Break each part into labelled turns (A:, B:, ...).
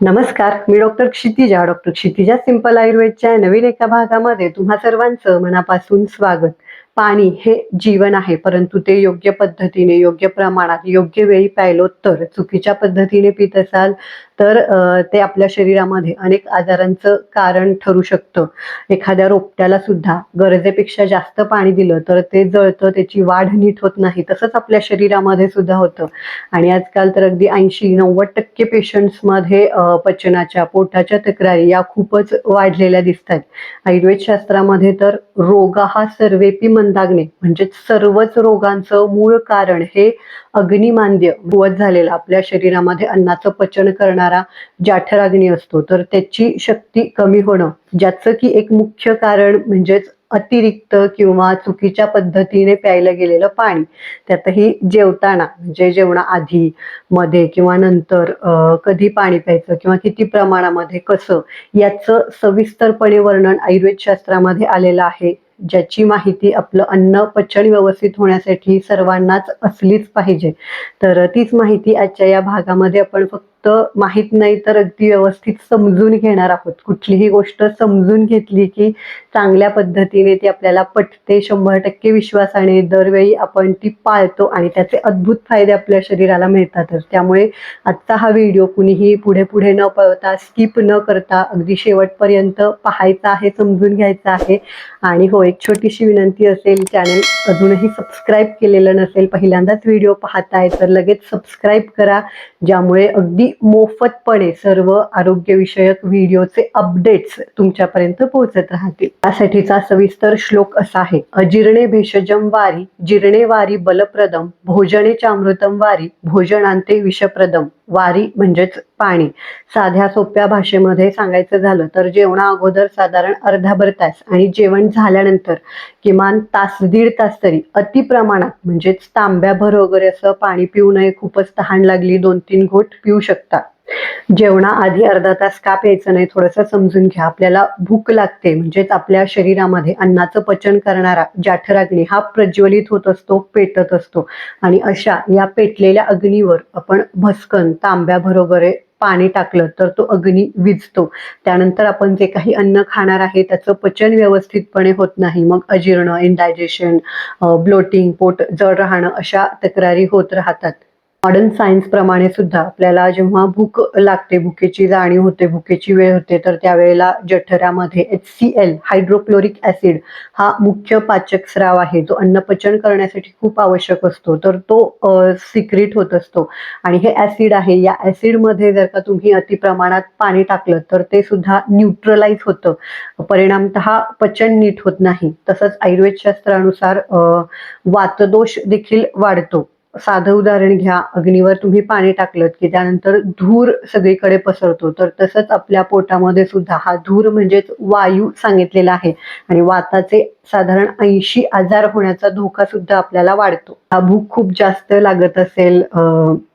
A: नमस्कार मी doctor Kshitija. Doctor Kshitija simple आयुर्वेदच्या नवीन एका भागामध्ये तुम्हा सर्वांचं मनापासून स्वागत. पाणी हे जीवन आहे परंतु ते योग्य पद्धतीने योग्य प्रमाणात योग्य वेळी प्यायलो तर चुकीच्या पद्धतीने पित असाल तर ते आपल्या शरीरामध्ये अनेक आजारांचं कारण ठरू शकतं. एखाद्या रोपट्याला सुद्धा गरजेपेक्षा जास्त पाणी दिलं तर ते जळतं त्याची वाढ नीट होत नाही तसंच आपल्या शरीरामध्ये सुद्धा होतं. आणि आजकाल तर अगदी ऐंशी नव्वद टक्के पेशंट्समध्ये पचनाच्या पोटाच्या तक्रारी या खूपच वाढलेल्या दिसतात आयुर्वेदशास्त्रामध्ये आयुर्वेद शास्त्रामध्ये तर रोग हा सर्वेपी मंदाग्ने म्हणजेच सर्वच रोगांचं मूळ कारण हे अग्निमांद्य वध झालेला आपल्या शरीरामध्ये अन्नाचं पचन करणारा जाठराग्नी असतो तर त्याची शक्ती कमी होणं ज्याचं की एक मुख्य कारण म्हणजेच अतिरिक्त किंवा चुकीच्या पद्धतीने प्यायलं गेलेलं पाणी. त्यातही जेवताना म्हणजे जेवणाआधी मध्ये किंवा नंतर कधी पाणी प्यायचं किंवा किती प्रमाणामध्ये कसं याचं सविस्तरपणे वर्णन आयुर्वेद शास्त्रामध्ये आलेलं आहे. ज्याची माहिती आपलं अन्न पचन व्यवस्थित होण्यासाठी सर्वांनाच असलीच पाहिजे. तर तीच माहिती आजच्या या भागामध्ये आपण फक्त माहीत नाही तर अगदी व्यवस्थित समजून घेणार आहोत. कुठलीही गोष्ट समजून घेतली की चांगल्या पद्धतीने ती आपल्याला पटते. शंभर टक्के विश्वासाने दरवेळी आपण ती पाळतो आणि त्याचे अद्भुत फायदे आपल्या शरीराला मिळतातच. त्यामुळे आजचा हा व्हिडिओ कुणीही पुढे पुढे न पळवता स्किप न करता अगदी शेवटपर्यंत पाहायचा आहे समजून घ्यायचा आहे. आणि हो एक छोटीशी विनंती असेल चॅनल अजूनही सबस्क्राईब केलेलं नसेल पहिल्यांदाच व्हिडिओ पाहताय तर लगेच सबस्क्राईब करा ज्यामुळे अगदी मोफतपणे सर्व आरोग्यविषयक व्हिडिओचे अपडेट्स तुमच्यापर्यंत पोहोचत राहतील. त्यासाठीचा सविस्तर श्लोक असा आहे. अजीर्णे भेषजम वारी जिर्णे वारी बलप्रदम भोजने चामृतम वारी भोजनांते विषप्रदम वारी म्हणजेच पाणी. साध्या सोप्या भाषेमध्ये सांगायचं झालं तर जेवणा अगोदर साधारण अर्धाभर तास आणि जेवण झाल्यानंतर किमान तास दीड तास तरी अति प्रमाणात म्हणजेच तांब्याभर वगैरे असं पाणी पिऊ नये खूपच तहान लागली दोन तीन घोट पिऊ शकता. जेवणाआधी अर्धा तास का प्यायचं नाही थोडंसं समजून घ्या. आपल्याला भूक लागते म्हणजेच आपल्या शरीरामध्ये अन्नाचं पचन करणारा जाठराग्नी हा प्रज्वलित होत असतो पेटत असतो. आणि अशा या पेटलेल्या अग्नीवर आपण भस्कन तांब्या बरोबर पाणी टाकलं तर तो अग्नी विजतो. त्यानंतर आपण जे काही अन्न खाणार आहे त्याचं पचन व्यवस्थितपणे होत नाही. मग अजीर्ण इनडायजेशन ब्लोटिंग पोट जड राहणं अशा तक्रारी होत राहतात. मॉडर्न सायन्स प्रमाणे सुद्धा आपल्याला जेव्हा भूक लागते भुकेची जाणीव होते भुकेची वेळ होते तर त्यावेळेला जठरामध्ये H C L hydrochloric acid हा मुख्य पाचक स्राव आहे. जो अन्नपचन करण्यासाठी खूप आवश्यक असतो. तर तो सिक्रिट होत असतो. आणि हे ऍसिड आहे. या ऍसिडमध्ये जर का तुम्ही अति प्रमाणात पाणी टाकलं तर ते सुद्धा न्यूट्रलाइज होतं. परिणामतः पचन नीट होत नाही. तसंच आयुर्वेद शास्त्रानुसार वातदोष देखील वाढतो. साधं उदाहरण घ्या. अग्नीवर तुम्ही पाणी टाकलं की त्यानंतर धूर सगळीकडे पसरतो. तर तसंच आपल्या पोटामध्ये सुद्धा हा धूर म्हणजेच वायू सांगितलेला आहे. आणि वाताचे साधारण ऐंशी आजार होण्याचा धोका सुद्धा आपल्याला वाढतो. हा भूक खूप जास्त लागत असेल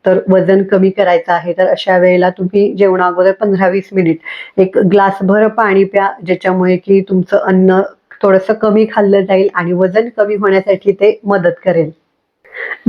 A: तर वजन कमी करायचं आहे तर अशा वेळेला तुम्ही जेवणा अगोदर पंधरा वीस मिनिट एक ग्लासभर पाणी प्या ज्याच्यामुळे की तुमचं अन्न थोडंसं कमी खाल्लं जाईल आणि वजन कमी होण्यासाठी ते मदत करेल.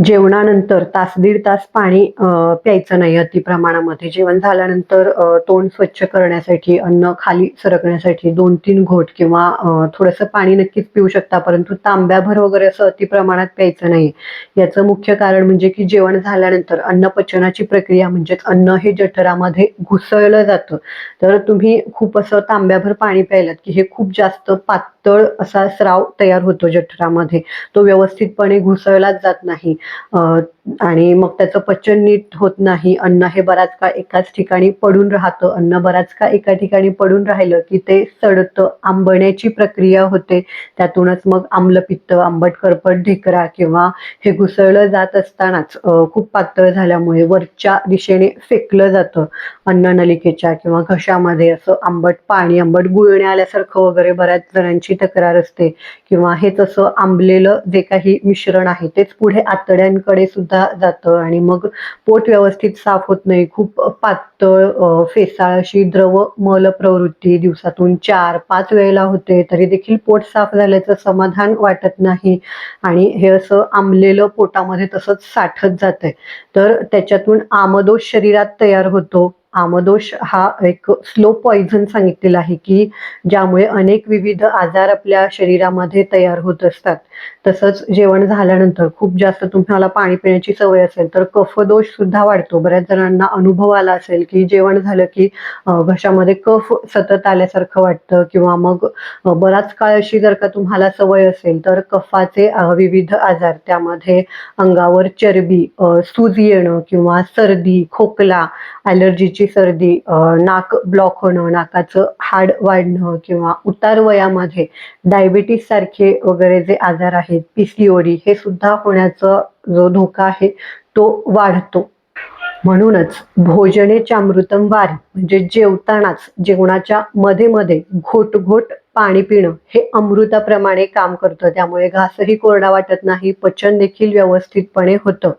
A: जेवणानंतर तास दीड तास पाणी प्यायचं नाही अति प्रमाणामध्ये. जेवण झाल्यानंतर तोंड स्वच्छ करण्यासाठी अन्न खाली सरकण्यासाठी दोन तीन घोट किंवा थोडंसं पाणी नक्कीच पिऊ शकता. परंतु तांब्याभर वगैरे असं अति प्रमाणात प्यायचं नाही. याचं मुख्य कारण म्हणजे की जेवण झाल्यानंतर अन्न पचनाची प्रक्रिया म्हणजेच अन्न हे जठरामध्ये घुसळलं जातं. तर तुम्ही खूप असं तांब्याभर पाणी प्यायलात की हे खूप जास्त पातळ असा स्राव तयार होतो जठरामध्ये. तो व्यवस्थितपणे घुसळलाच जात नाही. नाही. आणि मग त्याचं पचन नीट होत नाही अन्न हे बराच काळ एकाच ठिकाणी पडून राहतं. अन्न बराच काळ एका ठिकाणी पडून राहिलं की ते सडतं. आंबण्याची प्रक्रिया होते. त्यातूनच मग आम्लपित्त आंबट करपट ढेकरा किंवा हे घुसळलं जात असतानाच खूप पातळ झाल्यामुळे वरच्या दिशेने फेकलं जातं. अन्ननलिकेच्या किंवा घशामध्ये असं आंबट पाणी आंबट गुळण्या आल्यासारखं वगैरे बऱ्याच जणांची तक्रार असते. किंवा हेच असं आंबलेलं जे काही मिश्रण आहे तेच पुढे आतड्यांकडे सुद्धा जातं आणि मग पोट व्यवस्थित साफ होत नाही. खूप पातळ फेसाळ अशी द्रव मल प्रवृत्ती दिवसातून चार पाच वेळेला होते. तरी देखील पोट साफ झाल्याचं समाधान वाटत नाही. आणि हे असं आंबलेलं पोटामध्ये तसंच साठत जातंय. तर त्याच्यातून आमदोष शरीरात तयार होतो. आमदोष हा एक स्लो पॉइझन सांगितलेला आहे की ज्यामुळे अनेक विविध आजार आपल्या शरीरामध्ये तयार होत असतात. तसंच जेवण झाल्यानंतर खूप जास्त तुम्हाला पाणी पिण्याची सवय असेल तर कफदोष सुद्धा वाढतो. बऱ्याच जणांना अनुभव आला असेल की जेवण झालं की घशामध्ये कफ सतत आल्यासारखं वाटतं किंवा मग बराच काळ अशी जर का तुम्हाला सवय असेल तर कफाचे विविध आजार त्यामध्ये अंगावर चरबी सूज येणं किंवा सर्दी खोकला ॲलर्जीची सर्दी नाक ब्लॉक होणं नाकाचं हाड वाढणं किंवा उतार वयामध्ये डायबिटीस सारखे वगैरे जे आजार आहेत पीसीओडी हे सुद्धा होण्याचा जो धोका आहे तो वाढतो. म्हणूनच भोजनेच्या अमृतम वारी म्हणजे जेवतानाच जेवणाच्या मध्ये मध्ये घोट घोट पाणी पिणं हे अमृताप्रमाणे काम करतं. त्यामुळे घासही कोरडा वाटत नाही पचन देखील व्यवस्थितपणे होतं.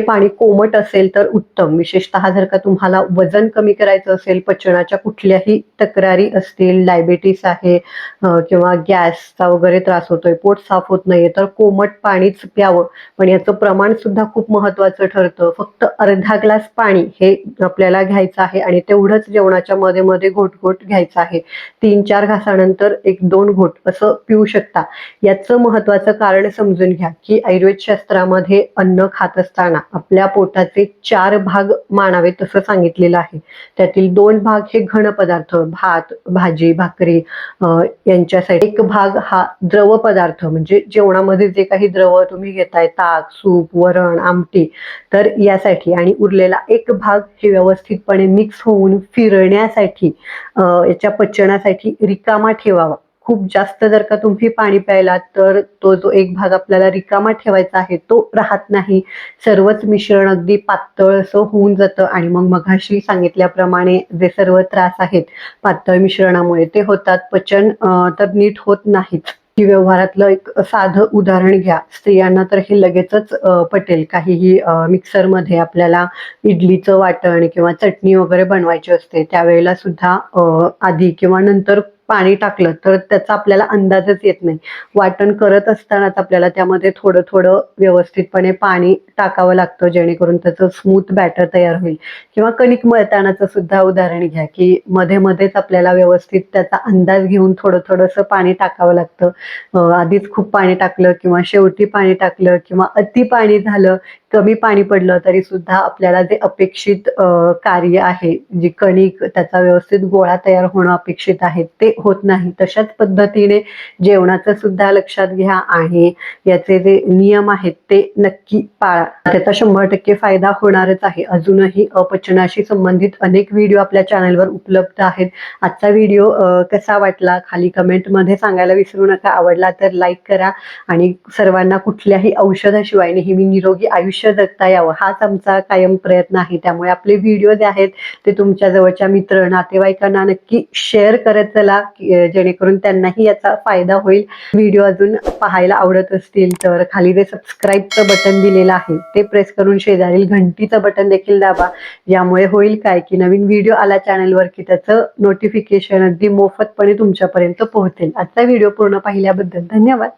A: पाणी कोमट असेल तर उत्तम. विशेषतः जर का तुम्हाला वजन कमी करायचं असेल पचनाच्या कुठल्याही तक्रारी असतील डायबेटीस आहे किंवा गॅसचा वगैरे त्रास होतोय पोट साफ होत नाहीये तर कोमट पाणीच प्यावं. पण याचं प्रमाण सुद्धा खूप महत्वाचं ठरतं. फक्त अर्धा ग्लास पाणी हे आपल्याला घ्यायचं आहे आणि तेवढंच जेवणाच्या मध्ये मध्ये घोट घोट घ्यायचं आहे. तीन चार घासानंतर एक दोन घोट असं पिऊ शकता. याचं महत्वाचं कारण समजून घ्या की आयुर्वेद शास्त्रामध्ये अन्न खात असताना आपल्या पोटाचे चार भाग मानावे तसं सांगितलेलं आहे. त्यातील दोन भाग हे घन पदार्थ भात भाजी भाकरी यांच्यासाठी एक भाग हा द्रव पदार्थ म्हणजे जेवणामध्ये जे काही द्रव तुम्ही घेताय ताक सूप वरण आमटी तर यासाठी आणि उरलेला एक भाग हे व्यवस्थितपणे मिक्स होऊन फिरण्यासाठी याच्या पचनासाठी रिकामा ठेवावा. खूप जास्त जर का तुम्ही पाणी प्यायला तर तो जो एक भाग आपल्याला रिकामा ठेवायचा आहे. तो राहत नाही. सर्वच मिश्रण अगदी पातळ असं होऊन जातं आणि मग मघाशी सांगितल्याप्रमाणे जे सर्व त्रास आहेत पातळ मिश्रणामुळे ते होतात. पचन तर नीट होत नाहीच की व्यवहारातलं एक साधं उदाहरण घ्या. स्त्रियांना तर हे लगेचच पटेल. काहीही मिक्सरमध्ये आपल्याला इडलीचं वाटण किंवा चटणी वगैरे बनवायची असते त्यावेळेला सुद्धा आधी किंवा नंतर पाणी टाकलं तर त्याचा आपल्याला अंदाजच येत नाही. वाटण करत असतानाच आपल्याला त्यामध्ये थोडं थोडं व्यवस्थितपणे पाणी टाकावं लागतं जेणेकरून त्याचं स्मूथ बॅटर तयार होईल. किंवा कणिक मळतानाचं सुद्धा उदाहरण घ्या की मध्ये मध्येच आपल्याला व्यवस्थित त्याचा अंदाज घेऊन थोडं थोडंसं पाणी टाकावं लागतं. आधीच खूप पाणी टाकलं किंवा शेवटी पाणी टाकलं किंवा अति पाणी झालं कमी पाणी पडलं तरी सुद्धा आपल्याला जे अपेक्षित कार्य आहे. जी कणिक त्याचा व्यवस्थित गोळा तयार होणं अपेक्षित आहे. ते होत नाही. तशाच पद्धतीने जेवणाचं सुद्धा लक्षात घ्या आणि याचे जे नियम आहेत ते नक्की पाळा. त्याचा शंभर टक्के फायदा होणारच आहे. अजूनही अपचनाशी संबंधित अनेक व्हिडिओ आपल्या चॅनलवर उपलब्ध आहेत. आजचा व्हिडिओ कसा वाटला? खाली कमेंटमध्ये सांगायला विसरू नका. आवडला तर लाईक करा आणि सर्वांना कुठल्याही औषधाशिवाय नेहमी निरोगी आयुष्य जगता यावं. हाच आमचा कायम प्रयत्न आहे. त्यामुळे आपले व्हिडिओ जे आहेत ते तुमच्या जवळच्या मित्र नातेवाईकांना नक्की शेअर करत चला की, जेणेकरून त्यांनाही याचा फायदा होईल. व्हिडिओ अजून पाहायला आवडत असतील तर खाली जे सबस्क्राईबचं बटन दिलेलं आहे ते प्रेस करून शेजारील घंटीचं बटन देखील दाबा. यामुळे होईल काय की नवीन व्हिडिओ आला चॅनलवर की त्याचं नोटिफिकेशन अगदी मोफतपणे तुमच्यापर्यंत पोहोचेल. आजचा व्हिडिओ पूर्ण पाहिल्याबद्दल धन्यवाद.